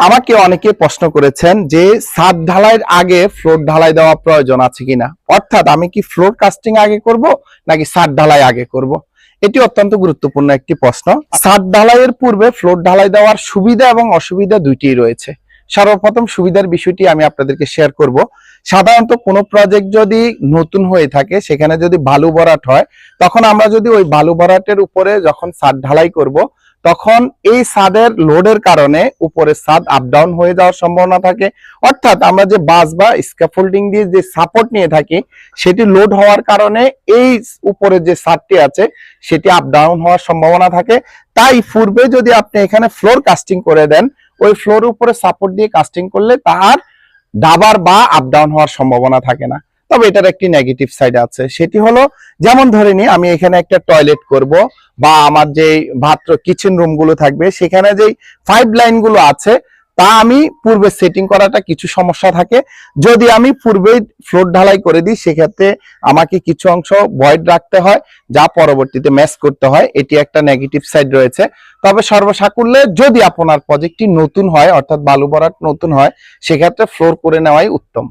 আমাকে অনেকে প্রশ্ন করেছেন যে ছাদ ঢালাইয়ের আগে ফ্লোর ঢালাই দেওয়া প্রয়োজন আছে কিনা? অর্থাৎ আমি কি ফ্লোর কাস্টিং আগে করব, নাকি ছাদ ঢালাই আগে করব? এটি অত্যন্ত গুরুত্বপূর্ণ একটি প্রশ্ন। ছাদ ঢালাইয়ের পূর্বে ফ্লোর ঢালাই দেওয়ার সুবিধা এবং অসুবিধা দুইটিই রয়েছে। সর্বপ্রথম সুবিধার বিষয়টি আমি আপনাদেরকে শেয়ার করব। সাধারণত কোনো প্রজেক্ট যদি নতুন হয়ে থাকে, সেখানে যদি বালু ভরাট হয়, তখন আমরা যদি ওই বালু ভরাটের উপরে যখন ছাদ ঢালাই করব তখন এই ছাদের লোডের কারণে উপরে ছাদ আপ ডাউন হয়ে যাওয়ার সম্ভাবনা থাকে। অর্থাৎ আমরা যে বাস বা স্ক্যাফোল্ডিং দিয়ে যে সাপোর্ট নিয়ে থাকি, সেটি লোড হওয়ার কারণে এই উপরে যে ছাদটি আছে, সেটি আপ ডাউন হওয়ার সম্ভাবনা থাকে। তাই পূর্বে যদি আপনি এখানে ফ্লোর কাস্টিং করে দেন, ওই ফ্লোর উপরে সাপোর্ট দিয়ে কাস্টিং করলে তার ডাবার বা আপ ডাউন হওয়ার সম্ভাবনা থাকে না। তবে এটার একটি নেগেটিভ সাইড আছে। সেটি হলো, যেমন ধরে নি আমি এখানে একটা টয়লেট করব, বা আমার যে ভাত্র কিচেন রুমগুলো থাকবে, সেখানে যেই ফাইভ লাইনগুলো আছে, তা আমি পূর্বে সেটিং করাটা কিছু সমস্যা থাকে। যদি আমি পূর্বে ফ্লোর ঢালাই করে দিই, সেক্ষেত্রে আমাকে কিছু অংশ ভয়েড রাখতে হয়, যা পরবর্তীতে ম্যাচ করতে হয়। এটি একটা নেগেটিভ সাইড রয়েছে। তবে সর্বসাকুল্যে যদি আপনার প্রজেক্টটি নতুন হয়, অর্থাৎ বালু ভরাট নতুন হয়, সেক্ষেত্রে ফ্লোর করে নেওয়াই উত্তম।